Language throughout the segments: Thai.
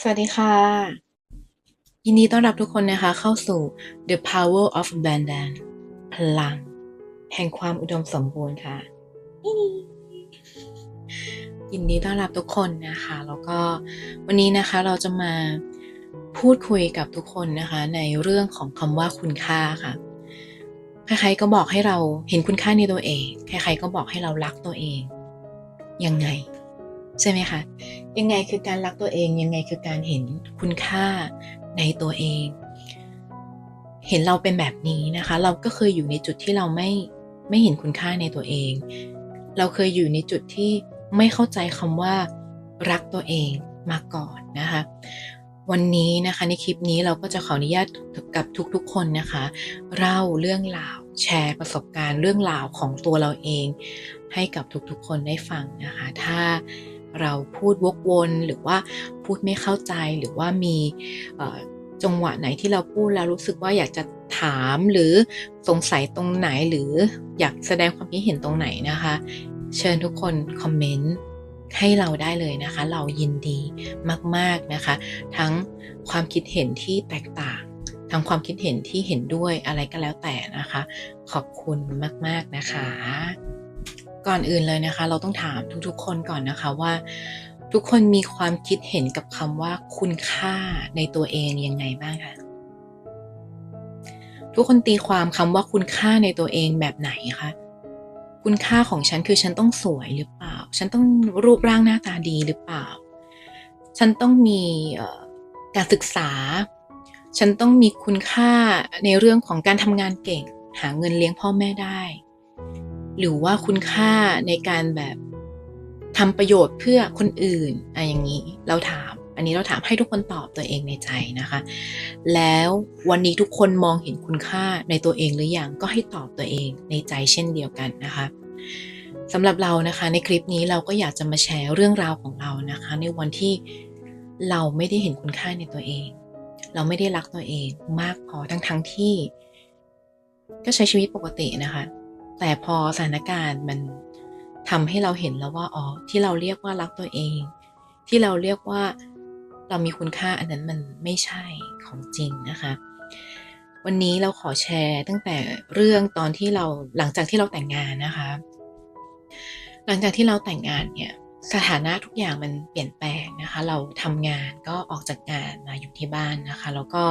สวัสดีค่ะ ยินดีต้อนรับทุกคนนะคะ เข้าสู่ The Power of Abundance พลัง แห่งความอุดมสมบูรณ์ค่ะ ยินดีต้อนรับทุกคนนะคะ แล้วก็วันนี้นะคะเราจะมาพูดคุยกับทุกคนนะคะ ในเรื่องของคำว่าคุณค่าค่ะ ใครๆก็บอกให้เราเห็นคุณค่าในตัวเอง ใครๆก็บอกให้เรารักตัวเอง ยังไง ใช่ไหมคะ ยังไงคือการรักตัวเองยังไงคือการเห็นคุณค่าในตัวเอง เห็นเราเป็นแบบนี้นะคะ เราก็เคยอยู่ในจุดที่เราไม่ไม่เห็นคุณค่าในตัวเอง เราเคยอยู่ในจุดที่ไม่เข้าใจคำว่ารักตัวเองมาก่อนนะคะ วันนี้นะคะในคลิปนี้เราก็จะขออนุญาตกับทุกๆคนนะคะ เล่าเรื่องราวแชร์ประสบการณ์เรื่องราวของตัวเราเอง ให้กับทุกๆคนได้ฟังนะคะ ถ้า เราพูดวกวนหรือว่าพูดไม่เข้าใจหรือว่ามีจังหวะไหนที่เราพูดแล้วรู้สึกว่าอยากจะถามหรือสงสัยตรงไหนหรืออยากแสดงความคิดเห็นตรงไหนนะคะ เชิญทุกคนคอมเมนต์ให้เราได้เลยนะคะ เรายินดีมาก ๆนะคะ ทั้งความคิดเห็นที่แตกต่าง ทั้งความคิดเห็นที่เห็นด้วยอะไรก็แล้วแต่นะคะ ขอบคุณมาก ๆนะคะ ก่อนอื่นเลยนะคะ เราต้องถามทุกๆ คนก่อนนะคะว่า ทุกคนมีความคิดเห็นกับคำว่าคุณค่าในตัวเองยังไงบ้างคะทุกคนตีความคำว่าคุณค่าในตัวเองแบบไหนคะคุณค่าของฉันคือฉันต้องสวยหรือเปล่า ฉันต้องรูปร่างหน้าตาดีหรือเปล่า ฉันต้องมีการศึกษา ฉันต้องมีคุณค่าในเรื่องของการทำงานเก่ง หาเงินเลี้ยงพ่อแม่ได้ หรือว่าคุณค่าในการแบบทำประโยชน์เพื่อคนอื่นอะไรอย่างนี้เราถาม อันนี้เราถามให้ทุกคนตอบตัวเองในใจนะคะ แล้ววันนี้ทุกคนมองเห็นคุณค่าในตัวเองหรือยังก็ให้ตอบตัวเองในใจเช่นเดียวกันนะคะสำหรับเรานะคะในคลิปนี้เราก็อยากจะมาแชร์เรื่องราวของเรานะคะ ในวันที่เราไม่ได้เห็นคุณค่าในตัวเอง เราไม่ได้รักตัวเองมากพอทั้งทั้งที่ ก็ใช้ชีวิตปกตินะคะ แต่พอสถานการณ์มันทำให้เราเห็นแล้วว่าอ๋อที่เราเรียกว่ารักตัวเอง ที่เราเรียกว่าเรามีคุณค่าอันนั้นมันไม่ใช่ของจริงนะคะ วันนี้เราขอแชร์ตั้งแต่เรื่องตอนที่เราหลังจากที่เราแต่งงานนะคะ หลังจากที่เราแต่งงานเนี่ย สถานะทุกอย่างมันเปลี่ยนแปลงนะคะ เราทำงานก็ออกจากงานมาอยู่ที่บ้านนะคะ แล้วก็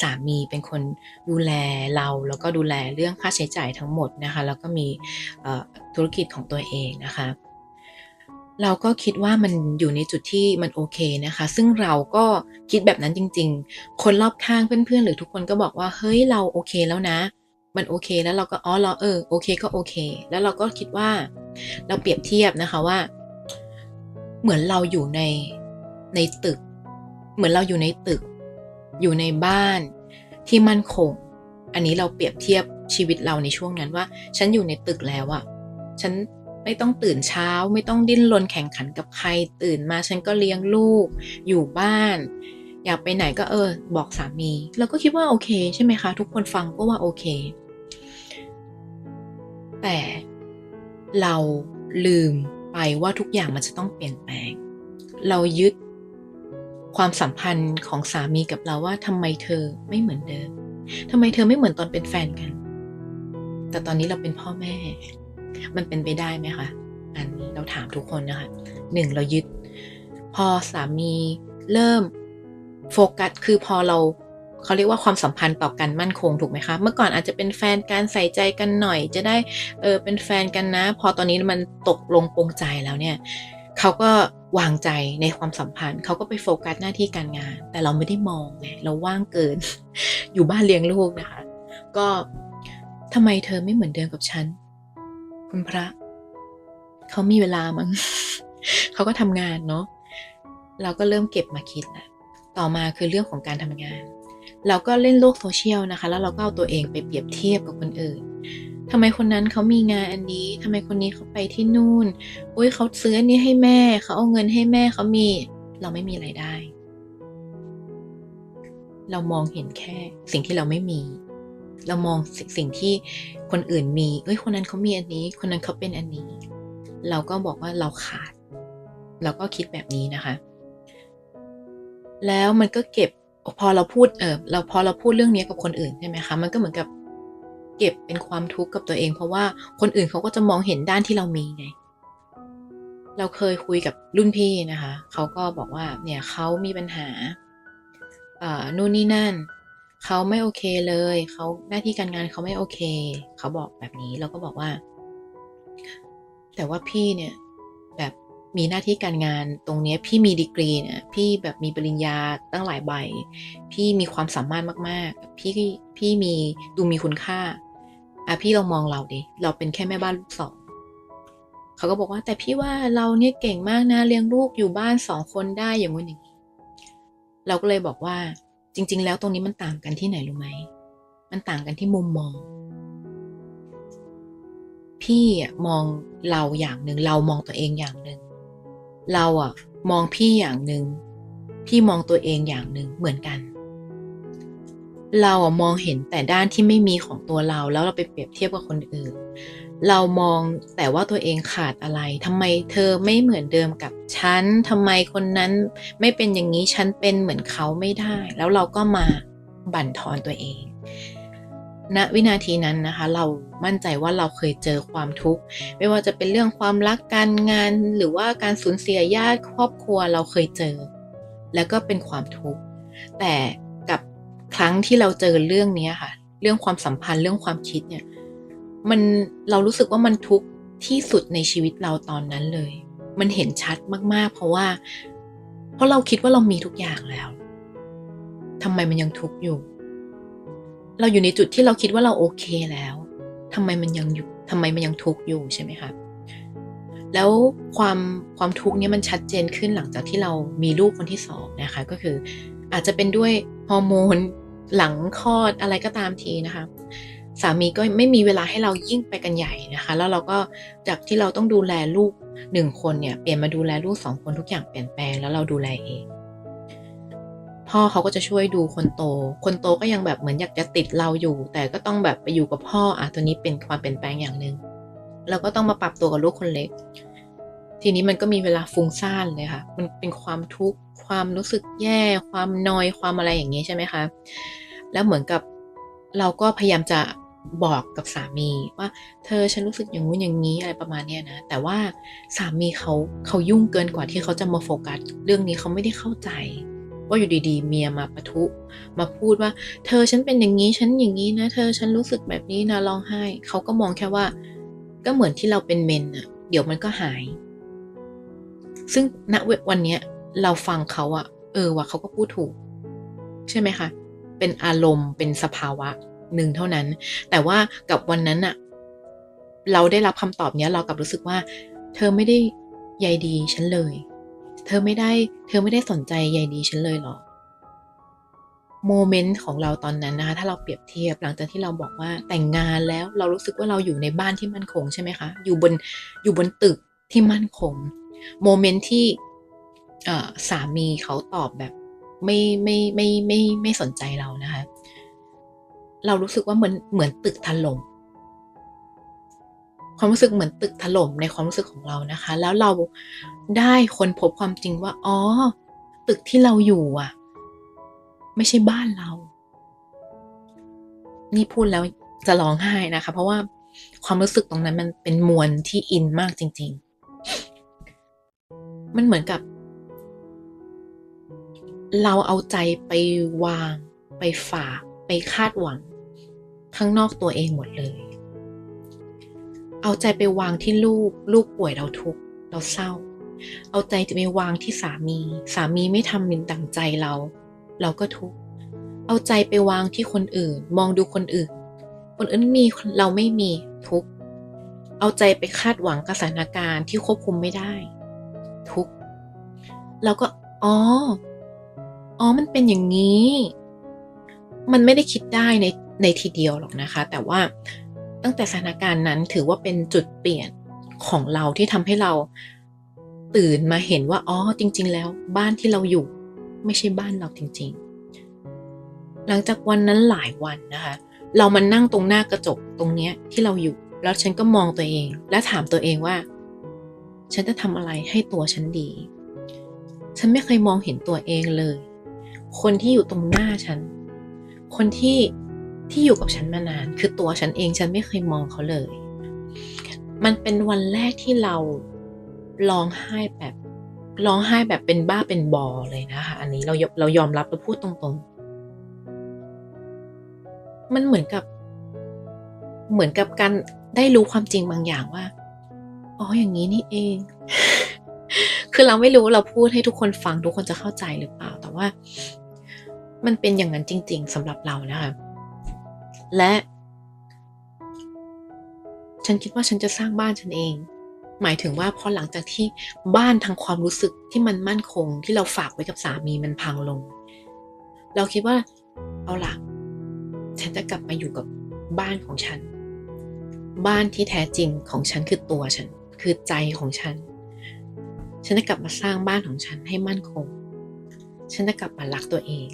สามีเป็นคนดูแลเราแล้วก็ดูแลเรื่องค่าใช้จ่ายทั้งหมดนะคะ แล้วก็มีธุรกิจของตัวเองนะคะ เราก็คิดว่ามันอยู่ในจุดที่มันโอเคนะคะ ซึ่งเราก็คิดแบบนั้นจริง ๆ คนรอบข้างเพื่อนๆ หรือทุกคนก็บอกว่าเฮ้ยเราโอเคแล้วนะมันโอเคแล้วเราก็อ๋อเราเออโอเคก็โอเค แล้วเราก็คิดว่า เราเปรียบเทียบนะคะว่า เหมือนเราอยู่ในในตึก เหมือนเราอยู่ในตึก อยู่ในบ้านที่มั่นคง อันนี้เราเปรียบเทียบชีวิตเราในช่วงนั้นว่า ฉันอยู่ในตึกแล้วอะฉันไม่ต้องตื่นเช้า ไม่ต้องดิ้นรนแข่งขันกับใครตื่นมา ฉันก็เลี้ยงลูก อยู่บ้าน อยากไปไหนก็เออ บอกสามี เราก็คิดว่าโอเค ใช่ไหมคะ ทุกคนฟังก็ว่าโอเค แต่เราลืม ไปว่าทุกอย่างมันจะต้องเปลี่ยนแปลง เรายึดความสัมพันธ์ของสามีกับเราว่าทำไมเธอไม่เหมือนเดิมทำไมเธอไม่เหมือนตอนเป็นแฟนกัน แต่ตอนนี้เราเป็นพ่อแม่ มันเป็นไปได้ไหมคะอันนี้เราถามทุกคนนะคะหนึ่งเรายึด พอสามีเริ่มโฟกัสคือพอเรา เขาเรียกว่าความสัมพันธ์ต่อกันมั่นคงถูกไหมคะ เมื่อก่อนอาจจะเป็นแฟนการใส่ใจกันหน่อย จะได้เออเป็นแฟนกันนะ พอตอนนี้มันตกลงปรงใจแล้วเนี่ยเขาก็วางใจในความสัมพันธ์เขาก็ไปโฟกัสหน้าที่การงาน แต่เราไม่ได้มองไงเราว่างเกิน อยู่บ้านเลี้ยงลูกนะคะ ก็ทำไมเธอไม่เหมือนเดิมกับฉัน คุณพระเขามีเวลามั้งเขาก็ทำงานเนาะเราก็เริ่มเก็บมาคิดแหละต่อมาคือเรื่องของการทำงาน เราก็เล่นโลกโซเชียลนะคะ แล้วเราก็เอาตัวเองไปเปรียบเทียบกับคนอื่นทำไมคนนั้นเขามีงานอันนี้ทำไมคนนี้เขาไปที่นู่นอุ้ยเขาซื้ออันนี้ให้แม่ เขาเอาเงินให้แม่เขามี เราไม่มีไรายได้ เรามองเห็นแค่สิ่งที่เราไม่มี เรามองสิ่งที่คนอื่นมี เอ้ย คนนั้นเขามีอันนี้ คนนั้นเขาเป็นอันนี้ เราก็บอกว่าเราขาด เราก็คิดแบบนี้นะคะ แล้วมันก็เก็บ พอเราพูดเออเราพอเราพูดเรื่องนี้กับคนอื่นใช่ไหมคะ มันก็เหมือนกับเก็บเป็นความทุกข์กับตัวเอง เพราะว่าคนอื่นเขาก็จะมองเห็นด้านที่เรามีไง เราเคยคุยกับรุ่นพี่นะคะ เขาก็บอกว่าเนี่ยเขามีปัญหาอ่านู่นนี่นั่น เขาไม่โอเคเลย เขาหน้าที่การงานเขาไม่โอเค เขาบอกแบบนี้ เราก็บอกว่า แต่ว่าพี่เนี่ย มีหน้าที่การงานตรงนี้พี่มีดีกรีเนี่ยพี่แบบมีปริญญาตั้งหลายใบ พี่มีความสามารถมากๆ พี่พี่มีดูมีคุณค่าอะพี่ลองมองเราดิเราเป็นแค่แม่บ้านลูกสองเขาก็บอกว่า แต่พี่ว่าเราเนี่ยเก่งมากนะเลี้ยงลูกอยู่บ้านสองคนได้อย่างงู้นอย่างนี้เราก็เลยบอกว่า จริง ๆ แล้วตรงนี้มันต่างกันที่ไหนรู้ไหมมันต่างกันที่มุมมอง พี่อะมองเราอย่างหนึ่งเรามองตัวเองอย่างหนึ่ง เราอะมองพี่อย่างหนึ่งพี่มองตัวเองอย่างหนึ่งเหมือนกัน เราอะมองเห็นแต่ด้านที่ไม่มีของตัวเราแล้วเราไปเปรียบเทียบกับคนอื่น เรามองแต่ว่าตัวเองขาดอะไรทำไมเธอไม่เหมือนเดิมกับฉันทำไมคนนั้นไม่เป็นอย่างนี้ฉันเป็นเหมือนเขาไม่ได้ แล้วเราก็มาบั่นทอนตัวเอง ณวินาทีนั้นนะคะ เรามั่นใจว่าเราเคยเจอความทุกข์ ไม่ว่าจะเป็นเรื่องความรักการงาน หรือว่าการสูญเสียญาติครอบครัวเราเคยเจอ แล้วก็เป็นความทุกข์แต่กับครั้งที่เราเจอเรื่องนี้ค่ะ เรื่องความสัมพันธ์เรื่องความคิดเนี่ยมันเรารู้สึกว่ามันทุกข์ที่สุดในชีวิตเราตอนนั้นเลย มันเห็นชัดมากๆ เพราะว่า เพราะเราคิดว่าเรามีทุกอย่างแล้วทำไมมันยังทุกข์อยู่ เราอยู่ในจุดที่เราคิดว่าเราโอเคแล้วทำไมมันยังอยู่ทำไมมันยังทุกข์อยู่ใช่ไหมคะแล้วความความทุกข์นี้มันชัดเจนขึ้นหลังจากที่เรามีลูกคนที่สองนะคะ ก็คืออาจจะเป็นด้วยฮอร์โมนหลังคลอดอะไรก็ตามทีนะคะ สามีก็ไม่มีเวลาให้เรายิ่งไปกันใหญ่นะคะ แล้วเราก็จากที่เราต้องดูแลลูกหนึ่งคนเนี่ยเปลี่ยนมาดูแลลูกสองคนทุกอย่างเปลี่ยนแปลงแล้วเราดูแลเอง พ่อเขาก็จะช่วยดูคนโต คนโตก็ยังแบบเหมือนอยากจะติดเราอยู่ แต่ก็ต้องแบบไปอยู่กับพ่ออะตัวนี้เป็นความเปลี่ยนแปลงอย่างหนึ่งเราก็ต้องมาปรับตัวกับลูกคนเล็ก ทีนี้มันก็มีเวลาฟุ้งซ่านเลยค่ะ มันเป็นความทุกข์ความรู้สึกแย่ ความนอยความอะไรอย่างนี้ใช่ไหมคะ แล้วเหมือนกับเราก็พยายามจะบอกกับสามีว่าเธอฉันรู้สึกอย่างงู้นอย่างนี้อะไรประมาณเนี้ยนะแต่ว่าสามีเขาเขายุ่งเกินกว่าที่เขาจะมาโฟกัส เรื่องนี้เขาไม่ได้เข้าใจ ว่าอยู่ดีๆ เมียมาปะทุ มาพูดว่า เธอฉันเป็นอย่างนี้ฉันอย่างนี้นะ เธอฉันรู้สึกแบบนี้นะร้องไห้เขาก็มองแค่ว่า ก็เหมือนที่เราเป็นเมนอะเดี๋ยวมันก็หาย ซึ่งณวันเนี้ยเราฟังเขาอะเออว่าเขาก็พูดถูก ใช่ไหมคะ เป็นอารมณ์เป็นสภาวะหนึ่งเท่านั้น แต่ว่ากับวันนั้นอะเราได้รับคำตอบเนี้ยเรากลับรู้สึกว่า เธอไม่ได้ใยดีฉันเลย เธอไม่ได้ เธอไม่ได้สนใจใยดีฉันเลยหรอ โมเมนต์ของเราตอนนั้นนะคะถ้าเราเปรียบเทียบหลังจากที่เราบอกว่าแต่งงานแล้วเรารู้สึกว่าเราอยู่ในบ้านที่มั่นคงใช่ไหมคะ อยู่บนอยู่บนตึกที่มั่นคง โมเมนต์ที่สามีเขาตอบแบบไม่ไม่ไม่ไม่ไม่สนใจเรานะคะ เรารู้สึกว่าเหมือนเหมือนตึกถล่ม ความรู้สึกเหมือนตึกถล่มในความรู้สึกของเรานะคะ แล้วเราได้คนพบความจริงว่าอ๋อตึกที่เราอยู่อะ ไม่ใช่บ้านเรา นี่พูดแล้วจะร้องไห้นะคะ เพราะว่าความรู้สึกตรงนั้นมันเป็นมวลที่อินมากจริง ๆ มันเหมือนกับ เราเอาใจไปวาง ไปฝาก ไปคาดหวัง ข้างนอกตัวเองหมดเลย เอาใจไปวางที่ลูก ลูกป่วยเราทุกข์เราเศร้า เอาใจจะไปวางที่สามี สามีไม่ทำมินดังใจเรา เราก็ทุกข์เอาใจไปวางที่คนอื่น มองดูคนอื่น คนอื่นมีเราไม่มีทุกข์เอาใจไปคาดหวังกับสถานการณ์ที่ควบคุมไม่ได้ ทุกข์เราก็อ๋ออ๋อมันเป็นอย่างนี้ มันไม่ได้คิดได้ในในทีเดียวหรอกนะคะ แต่ว่า ตั้งแต่สถานการณ์นั้นถือว่าเป็นจุดเปลี่ยนของเราที่ทำให้เราตื่นมาเห็นว่าอ๋อจริง ๆ แล้วบ้านที่เราอยู่ไม่ใช่บ้านเราจริง ๆ หลังจากวันนั้นหลายวันนะคะ เรามานั่งตรงหน้ากระจกตรงเนี้ยที่เราอยู่ แล้วฉันก็มองตัวเอง และถามตัวเองว่า ฉันจะทำอะไรให้ตัวฉันดี ฉันไม่เคยมองเห็นตัวเองเลย คนที่อยู่ตรงหน้าฉัน คนที่ ที่อยู่กับฉันมานาน คือตัวฉันเองฉันไม่เคยมองเขาเลย มันเป็นวันแรกที่เราร้องไห้แบบร้องไห้แบบเป็นบ้าเป็นบอเลยนะคะ อันนี้เราเรายอมรับเราพูดตรงๆ มันเหมือนกับ เหมือนกับการได้รู้ความจริงบางอย่างว่าอ๋ออย่างนี้นี่เอง คือเราไม่รู้เราพูดให้ทุกคนฟังทุกคนจะเข้าใจหรือเปล่า แต่ว่า มันเป็นอย่างนั้นจริง ๆสำหรับเรานะคะ และ ฉันคิดว่าฉันจะสร้างบ้านฉันเอง หมายถึงว่าพอหลังจากที่บ้านทางความรู้สึกที่มันมั่นคงที่เราฝากไว้กับสามีมันพังลง เราคิดว่า เอาล่ะ ฉันจะกลับมาอยู่กับบ้านของฉัน บ้านที่แท้จริงของฉันคือตัวฉัน คือใจของฉัน ฉันจะกลับมาสร้างบ้านของฉันให้มั่นคง ฉันจะกลับมารักตัวเอง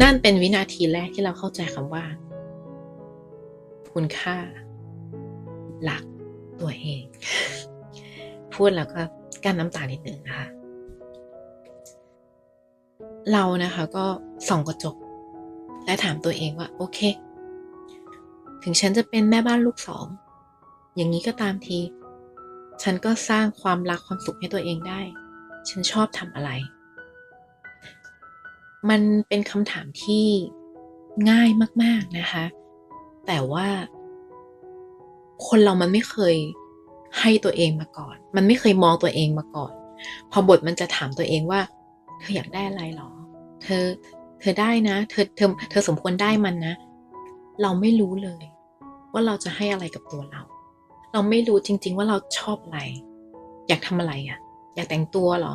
นั่นเป็นวินาทีแรกที่เราเข้าใจคำว่า คุณค่ารักตัวเอง พูดแล้วก็กั้นน้ำตานิดนึงนะคะ เรานะคะก็ส่องกระจก และถามตัวเองว่า โอเค ถึงฉันจะเป็นแม่บ้านลูกสอง อย่างนี้ก็ตามที ฉันก็สร้างความรักความสุขให้ตัวเองได้ ฉันชอบทำอะไร มันเป็นคำถามที่ง่ายมาก ๆนะคะ แต่ว่า คนเรามันไม่เคยให้ตัวเองมาก่อน มันไม่เคยมองตัวเองมาก่อน พอบทมันจะถามตัวเองว่า เธออยากได้อะไรหรอ เธอ เธอได้นะ เธอ เธอ เธอสมควรได้มันนะ เราไม่รู้เลย ว่าเราจะให้อะไรกับตัวเรา เราไม่รู้จริง ๆ ว่าเราชอบอะไร อยากทำอะไรอะ่ะ อยากแต่งตัวเหรอ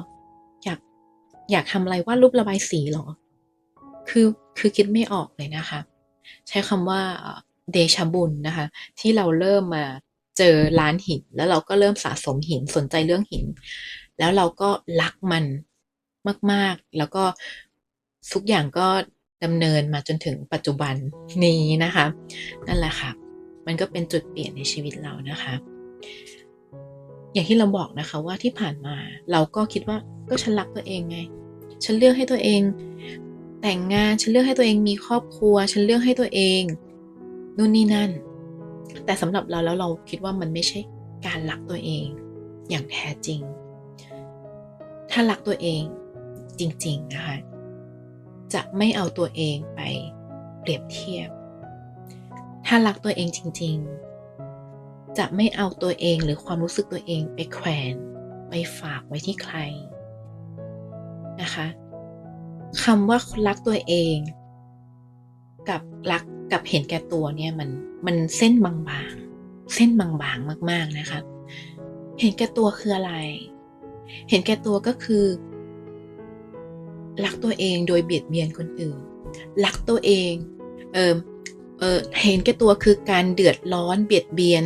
อยาก อยากทำอะไรว่ารูประบายสีเหรอ คือ คือคิดไม่ออกเลยนะคะ ใช้คำว่า เดชะบุญนะคะ ที่เราเริ่มมาเจอร้านหิน แล้วเราก็เริ่มสะสมหินสนใจเรื่องหิน แล้วเราก็รักมันมาก ๆ แล้วก็ทุกอย่างก็ดำเนินมาจนถึงปัจจุบันนี้นะคะ นั่นแหละค่ะ มันก็เป็นจุดเปลี่ยนในชีวิตเรานะคะ อย่างที่เราบอกนะคะว่าที่ผ่านมาเราก็คิดว่าก็ฉันรักตัวเองไง ฉันเลือกให้ตัวเอง แต่งงานฉันเลือกให้ตัวเองมีครอบครัว ฉันเลือกให้ตัวเอง นู่นนี่นั่น แต่สำหรับเราแล้วเราคิดว่ามันไม่ใช่การรักตัวเอง อย่างแท้จริง ถ้ารักตัวเองจริงๆนะคะจะไม่เอาตัวเองไปเปรียบเทียบ ถ้ารักตัวเองจริง ๆ จะไม่เอาตัวเองหรือความรู้สึกตัวเองไปแขวนไปฝากไว้ที่ใครนะคะคำว่ารักตัวเอง กับรัก กับเห็นแก่ตัวเนี่ยมันมันเส้นบางๆ เส้นบางๆมาก ๆนะคะ เห็นแก่ตัวคืออะไร เห็นแก่ตัวก็คือรักตัวเองโดยเบียดเบียนคนอื่นรักตัวเองเออเออเห็นแก่ตัวคือการเดือดร้อนเบียดเบียน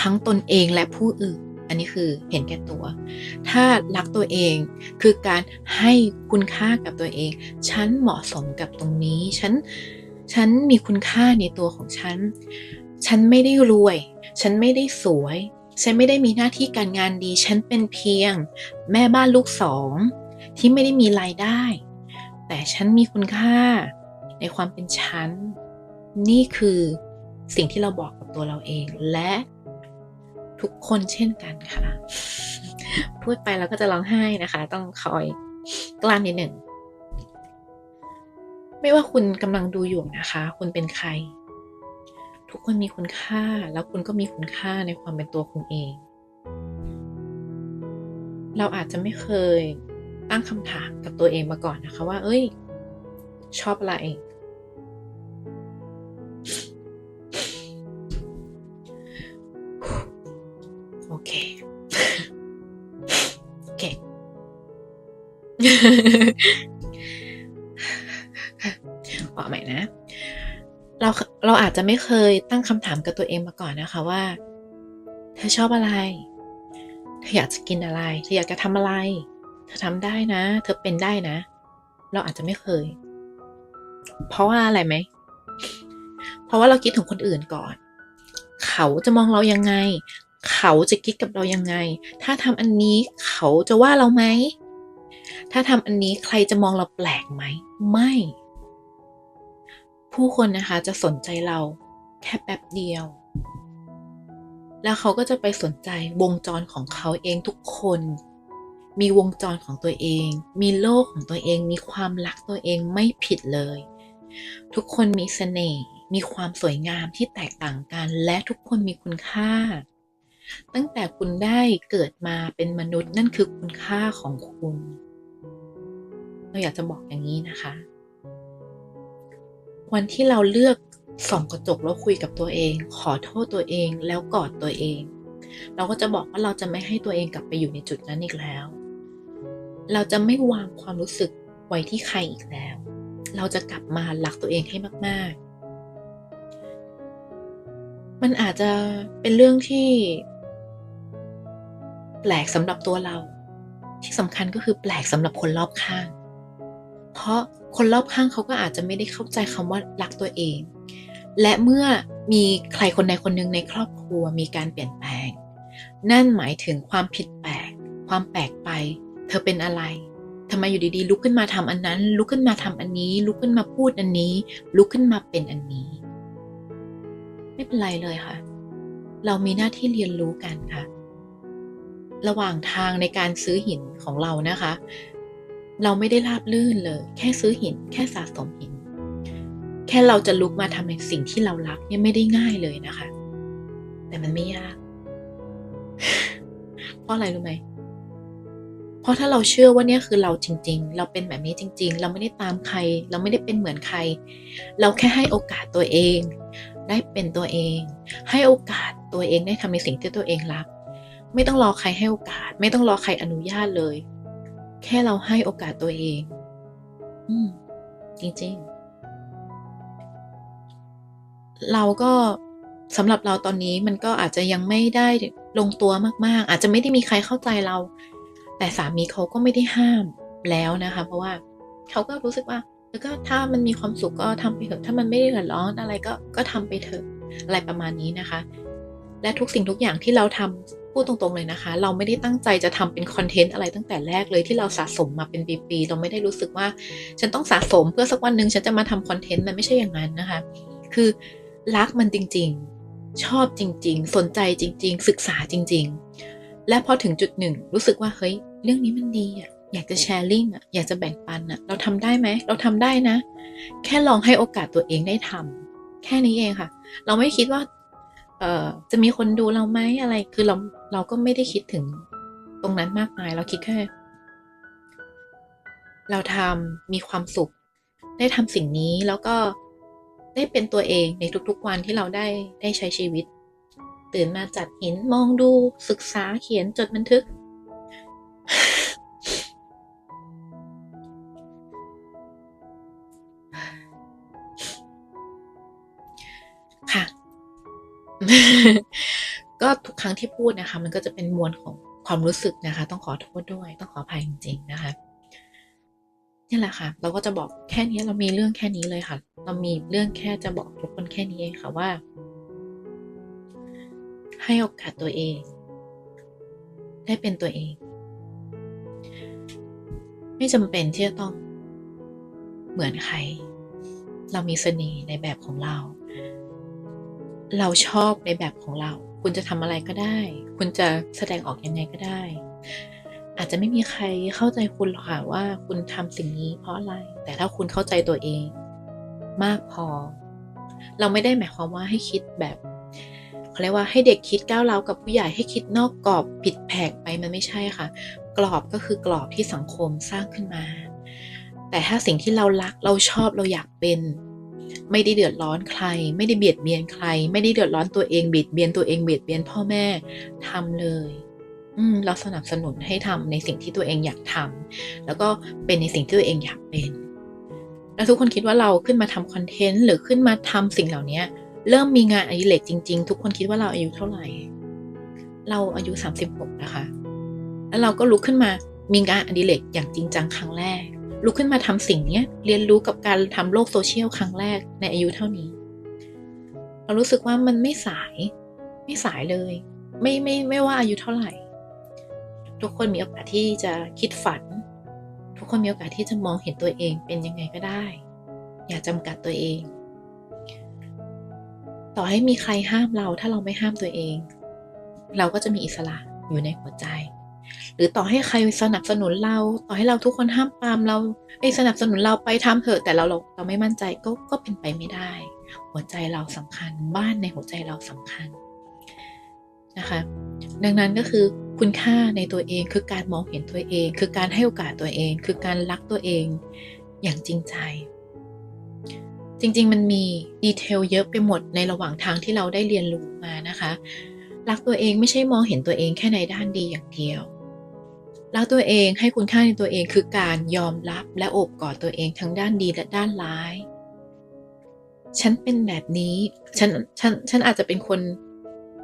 ทั้งตนเองและผู้อื่น อันนี้คือเห็นแก่ตัว ถ้ารักตัวเองคือการให้คุณค่ากับตัวเอง ฉันเหมาะสมกับตรงนี้ ฉัน ฉันมีคุณค่าในตัวของฉัน ฉันไม่ได้รวย ฉันไม่ได้สวย ฉันไม่ได้มีหน้าที่การงานดี ฉันเป็นเพียง แม่บ้านลูกสองที่ไม่ได้มีรายได้ แต่ฉันมีคุณค่าในความเป็นฉัน นี่คือสิ่งที่เราบอกกับตัวเราเองและทุกคนเช่นกันค่ะ พูดไปแล้วก็จะร้องไห้นะคะ ต้องคอยกลั้นนิดหนึ่ง ไม่ว่าคุณกำลังดูอยู่นะคะ คุณเป็นใคร ทุกคนมีคุณค่าแล้วคุณก็มีคุณค่าในความเป็นตัวคุณเอง เราอาจจะไม่เคยตั้งคำถามกับตัวเองมาก่อนนะคะว่า เอ้ย ชอบอะไร โอเค โอเค ใหม่นะ เราเราอาจจะไม่เคยตั้งคำถามกับตัวเองมาก่อนนะคะว่า เธอชอบอะไร เธออยากจะกินอะไร เธออยากจะทำอะไร เธอทำได้นะ เธอเป็นได้นะ เราอาจจะไม่เคย เพราะว่าอะไรไหม เพราะว่าเราคิดถึงคนอื่นก่อน เขาจะมองเรายังไง เขาจะคิดกับเรายังไง ถ้าทำอันนี้เขาจะว่าเราไหมถ้าทำอันนี้ใครจะมองเราแปลกไหม ไม่ ผู้คนนะคะจะสนใจเราแค่แป๊บเดียว แล้วเขาก็จะไปสนใจวงจรของเขาเองทุกคน มีวงจรของตัวเอง มีโลกของตัวเอง มีความรักตัวเองไม่ผิดเลย ทุกคนมีเสน่ห์มีความสวยงามที่แตกต่างกัน และทุกคนมีคุณค่า ตั้งแต่คุณได้เกิดมาเป็นมนุษย์นั่นคือคุณค่าของคุณ เราอยากจะบอกอย่างนี้นะคะ วันที่เราเลือกส่องกระจกแล้วคุยกับตัวเอง ขอโทษตัวเองแล้วกอดตัวเอง เราก็จะบอกว่าเราจะไม่ให้ตัวเองกลับไปอยู่ในจุดนั้นอีกแล้ว เราจะไม่วางความรู้สึกไว้ที่ใครอีกแล้ว เราจะกลับมารักตัวเองให้มาก ๆ มันอาจจะเป็นเรื่องที่ แปลกสำหรับตัวเรา ที่สำคัญก็คือแปลกสำหรับคนรอบข้าง เพราะ คนรอบข้างเขาก็อาจจะไม่ได้เข้าใจคำว่ารักตัวเอง และเมื่อมีใครคนใดคนหนึ่งในครอบครัวมีการเปลี่ยนแปลง นั่นหมายถึงความผิดแปลก ความแปลกไป เธอเป็นอะไรทำไมอยู่ดีๆ ลุกขึ้นมาทำอันนั้น ลุกขึ้นมาทำอันนี้ ลุกขึ้นมาพูดอันนี้ ลุกขึ้นมาเป็นอันนี้ ไม่เป็นไรเลยค่ะ เรามีหน้าที่เรียนรู้กันค่ะ ระหว่างทางในการซื้อหินของเรานะคะ เราไม่ได้ราบลื่นเลย แค่ซื้อหิน แค่สะสมหิน แค่เราจะลุกมาทำในสิ่งที่เรารักเนี่ยไม่ได้ง่ายเลยนะคะ แต่มันไม่ยาก เพราะอะไรรู้ไหมเพราะถ้าเราเชื่อว่าเนี่ยคือเราจริง ๆ เราเป็นแบบนี้จริง ๆ เราไม่ได้ตามใคร เราไม่ได้เป็นเหมือนใคร เราแค่ให้โอกาสตัวเอง ได้เป็นตัวเอง ให้โอกาสตัวเองได้ทำในสิ่งที่ตัวเองรัก ไม่ต้องรอใครให้โอกาส ไม่ต้องรอใครอนุญาตเลย แค่เราให้โอกาสตัวเอง อืม จริงๆ เราก็สำหรับเราตอนนี้มันก็อาจจะยังไม่ได้ลงตัวมากๆ อาจจะไม่ได้มีใครเข้าใจเรา แต่สามีเขาก็ไม่ได้ห้ามแล้วนะคะ เพราะว่าเขาก็รู้สึกว่าแล้วก็ถ้ามันมีความสุขก็ทำไปเถอะ ถ้ามันไม่ได้เดือดร้อนอะไรก็ก็ทำไปเถอะ อะไรประมาณนี้นะคะ และทุกสิ่งทุกอย่างที่เราทำ พูดตรงๆเลยนะคะ เราไม่ได้ตั้งใจจะทำเป็นคอนเทนต์อะไรตั้งแต่แรกเลยที่เราสะสมมาเป็นปีๆเราไม่ได้รู้สึกว่า ฉันต้องสะสมเพื่อสักวันหนึ่งฉันจะมาทำคอนเทนต์มันไม่ใช่อย่างนั้นนะคะ คือรักมันจริงๆ ชอบจริง ๆ สนใจจริง ๆ ศึกษาจริง ๆ และพอถึงจุดหนึ่ง รู้สึกว่าเฮ้ยเรื่องนี้มันดีอะอยากจะแชร์ลิงอะอยากจะแบ่งปันอะเราทำได้ไหมเราทำได้นะ แค่ลองให้โอกาสตัวเองได้ทำแค่นี้เองค่ะ เราไม่คิดว่า เอ่อจะมีคนดูเราไหมอะไร คือเราเราก็ไม่ได้คิดถึงตรงนั้นมากมาย เราคิดแค่ เราทำมีความสุข ได้ทำสิ่งนี้แล้วก็ได้เป็นตัวเองในทุกๆวันที่เราได้ได้ใช้ชีวิต ตื่นมาจัดหินมองดูศึกษาเขียนจดบันทึก ก็ทุกครั้งที่พูดนะคะ มันก็จะเป็นมวลของความรู้สึกนะคะ ต้องขอโทษด้วย ต้องขออภัยจริง ๆ นะคะนี่แหละค่ะ เราก็จะบอกแค่นี้เรามีเรื่องแค่นี้เลยค่ะ เรามีเรื่องแค่จะบอกทุกคนแค่นี้เองค่ะว่า ให้โอกาสตัวเอง ได้เป็นตัวเอง ไม่จำเป็นที่จะต้องเหมือนใคร เรามีเสน่ห์ในแบบของเรา เราชอบในแบบของเรา คุณจะทำอะไรก็ได้ คุณจะแสดงออกยังไงก็ได้ อาจจะไม่มีใครเข้าใจคุณหรอกค่ะว่าคุณทำสิ่งนี้เพราะอะไร แต่ถ้าคุณเข้าใจตัวเอง มากพอ เราไม่ได้หมายความว่าให้คิดแบบเขาเรียกว่าให้เด็กคิดก้าวเร้ากับผู้ใหญ่ให้คิดนอกกรอบผิดแผกไปมันไม่ใช่ค่ะ กรอบก็คือกรอบที่สังคมสร้างขึ้นมา แต่ถ้าสิ่งที่เรารักเราชอบเราอยากเป็น ไม่ได้เดือดร้อนใคร ไม่ได้เบียดเบียนใคร ไม่ได้เดือดร้อนตัวเองเบียดเบียนตัวเองเบียดเบียนพ่อแม่ทำเลย อืมเราสนับสนุนให้ทำในสิ่งที่ตัวเองอยากทำแล้วก็เป็นในสิ่งที่ตัวเองอยากเป็น แล้วทุกคนคิดว่าเราขึ้นมาทำคอนเทนต์หรือขึ้นมาทำสิ่งเหล่านี้เริ่มมีงานอดิเรกจริง ๆ ทุกคนคิดว่าเราอายุเท่าไหร่ เราอายุ 36 นะคะ แล้วเราก็ลุกขึ้นมามีงานอดิเรกอย่างจริงจังครั้งแรก ลุกขึ้นมาทำสิ่งนี้เรียนรู้กับการทำโลกโซเชียลครั้งแรกในอายุเท่านี้เรารู้สึกว่ามันไม่สาย ไม่สายเลย ไม่ไม่ไม่ว่าอายุเท่าไหร่ ทุกคนมีโอกาสที่จะคิดฝัน ทุกคนมีโอกาสที่จะมองเห็นตัวเองเป็นยังไงก็ได้ อย่าจำกัดตัวเอง ต่อให้มีใครห้ามเราถ้าเราไม่ห้ามตัวเอง เราก็จะมีอิสระอยู่ในหัวใจ หรือต่อให้ใครสนับสนุนเรา ต่อให้เราทุกคนห้ามปามเราไอ้สนับสนุนเราไปทำเถอะแต่เราเราเราไม่มั่นใจก็ก็เป็นไปไม่ได้ หัวใจเราสำคัญ บ้านในหัวใจเราสำคัญนะคะ ดังนั้นก็คือคุณค่าในตัวเองคือการมองเห็นตัวเอง คือการให้โอกาสตัวเอง คือการรักตัวเองอย่างจริงใจ จริงๆ มันมีดีเทลเยอะไปหมดในระหว่างทางที่เราได้เรียนรู้มานะคะ รักตัวเองไม่ใช่มองเห็นตัวเองแค่ในด้านดีอย่างเดียว รักตัวเองให้คุณค่าในตัวเองคือการยอมรับและโอบกอดตัวเองทั้งด้านดีและด้านร้าย ฉันเป็นแบบนี้ ฉัน ฉัน ฉันอาจจะเป็นคน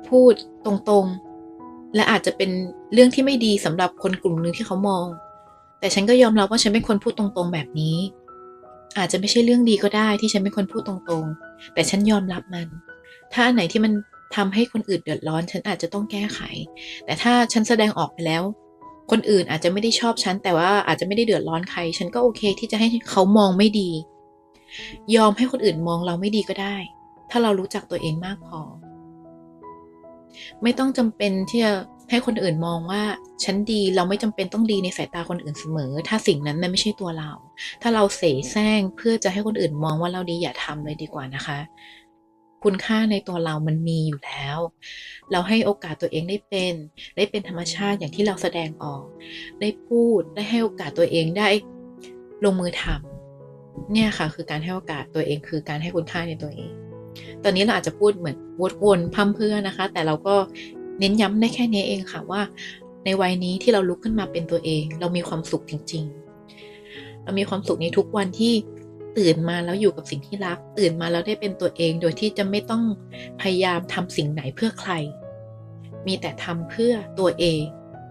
พูดตรงๆ และอาจจะเป็นเรื่องที่ไม่ดีสำหรับคนกลุ่มหนึ่งที่เขามอง แต่ฉันก็ยอมรับว่าฉันเป็นคนพูดตรงๆแบบนี้ อาจจะไม่ใช่เรื่องดีก็ได้ที่ฉันเป็นคนพูดตรงๆ แต่ฉันยอมรับมัน ถ้าอันไหนที่มันทำให้คนอื่นเดือดร้อน ฉันอาจจะต้องแก้ไข แต่ถ้าฉันแสดงออกไปแล้ว คนอื่นอาจจะไม่ได้ชอบฉัน แต่ว่าอาจจะไม่ได้เดือดร้อนใคร ฉันก็โอเคที่จะให้เขามองไม่ดี ยอมให้คนอื่นมองเราไม่ดีก็ได้ ถ้าเรารู้จักตัวเองมากพอ ไม่ต้องจำเป็นที่จะให้คนอื่นมองว่าฉันดีเราไม่จำเป็นต้องดีในสายตาคนอื่นเสมอ ถ้าสิ่งนั้นมันไม่ใช่ตัวเรา ถ้าเราเสแสร้งเพื่อจะให้คนอื่นมองว่าเราดีอย่าทำเลยดีกว่านะคะ คุณค่าในตัวเรามันมีอยู่แล้ว เราให้โอกาสตัวเองได้เป็น ได้เป็นธรรมชาติอย่างที่เราแสดงออก ได้พูดได้ให้โอกาสตัวเองได้ลงมือทำเนี่ยค่ะ คือการให้โอกาสตัวเองคือการให้คุณค่าในตัวเอง ตอนนี้เราอาจจะพูดเหมือนวดวนพั่มเพื่อนะคะ แต่เราก็เน้นย้ำได้แค่นี้เองค่ะว่า ในวัยนี้ที่เราลุกขึ้นมาเป็นตัวเอง เรามีความสุขจริง ๆ เรามีความสุขในทุกวันที่ ตื่นมาแล้วอยู่กับสิ่งที่รัก ตื่นมาแล้วได้เป็นตัวเองโดยที่จะไม่ต้องพยายามทำสิ่งไหนเพื่อใคร มีแต่ทำเพื่อตัวเอง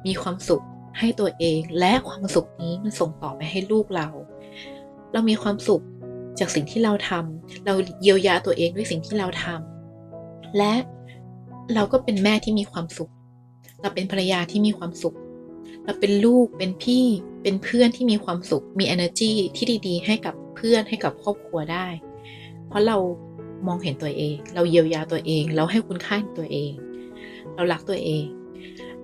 มีความสุขให้ตัวเอง และความสุขนี้มันส่งต่อไปให้ลูกเรา เรามีความสุขจากสิ่งที่เราทำเราเยียวยาตัวเองด้วยสิ่งที่เราทำและเราก็เป็นแม่ที่มีความสุข เราเป็นภรรยาที่มีความสุข เราเป็นลูกเป็นพี่เป็นเพื่อนที่มีความสุขมี energy ที่ดีๆ ให้กับเพื่อนให้กับครอบครัวได้ เพราะเรามองเห็นตัวเอง เราเยียวยาตัวเอง เราให้คุณค่าตัวเอง เรารักตัวเอง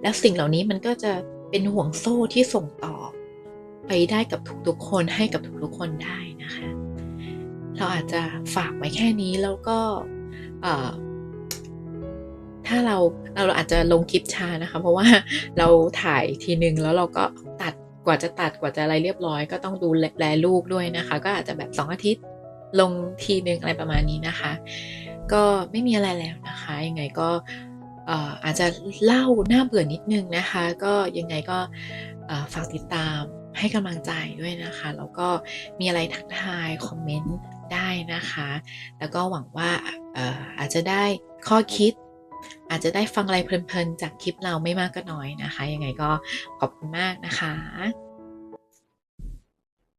แล้วสิ่งเหล่านี้มันก็จะเป็นห่วงโซ่ที่ส่งต่อ ไปได้กับทุกๆคนให้กับทุกๆคนได้นะคะ เราอาจจะฝากไว้แค่นี้แล้วก็ ถ้าเราเราอาจจะลงคลิปช้านะคะ เพราะว่าเราถ่ายทีนึงแล้วเราก็ตัดกว่าจะตัดกว่าจะอะไรเรียบร้อย ก็ต้องดูแลลูกด้วยนะคะ ก็อาจจะแบบ 2 อาทิตย์ลงทีนึงอะไรประมาณนี้นะคะ ก็ไม่มีอะไรแล้วนะคะยังไงก็อาจจะเล่าหน้าเบื่อนิดนึงนะคะ ก็ยังไงก็ฝากติดตามให้กำลังใจด้วยนะคะ แล้วก็มีอะไรทักทายคอมเมนต์ได้นะคะ แล้วก็หวังว่าอาจจะได้ข้อคิด อาจจะได้ฟังอะไรเพลินๆ จากคลิปเราไม่มากก็น้อยนะคะ ยังไงก็ขอบคุณมากนะคะ